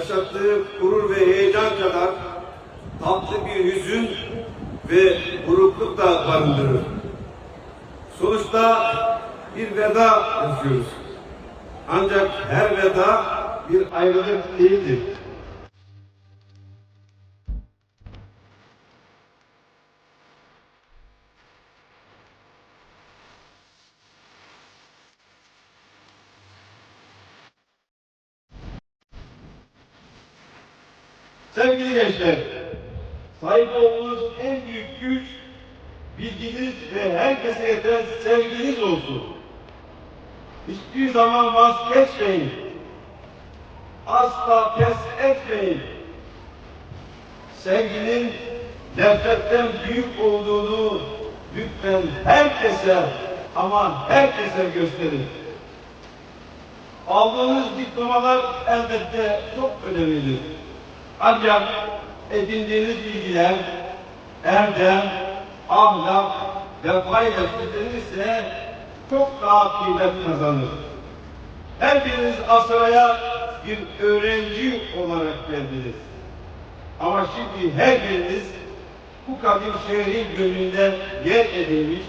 yaşattığı gurur ve heyecan kadar tatlı bir hüzün ve burukluk da barındırır. Sonuçta bir veda yazıyoruz. Ancak her veda bir ayrılık değildir. Sevgili gençler, sahip olduğunuz en büyük güç bilginiz ve herkese yeten sevginiz olsun. Hiçbir zaman vazgeçmeyin. Asla pes etmeyin. Sevginin nefretten büyük olduğunu lütfen herkese ama herkese gösterin. Aldığınız diplomalar elbette çok önemlidir. Ancak edindiğiniz bilgiler, erdem, ahlak, vefa ile süslenirse çok daha kıymet kazanır. Her biriniz Asra'ya bir öğrenci olarak geldiniz. Ama şimdi her biriniz bu kadim şehrin gönlünde yer edilmiş,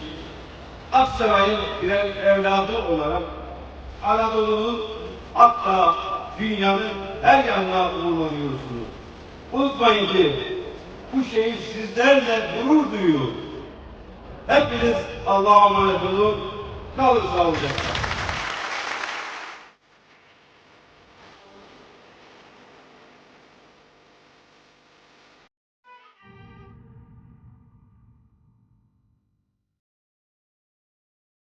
Aksaray'ın birer evladı olarak Anadolu'nun hatta dünyanın her yanına uğurlanıyorsunuz. Unutmayın ki bu şehir sizlerle gurur duyuyor. Hepiniz Allah'a emanet olun. Kalın sağlıcakla.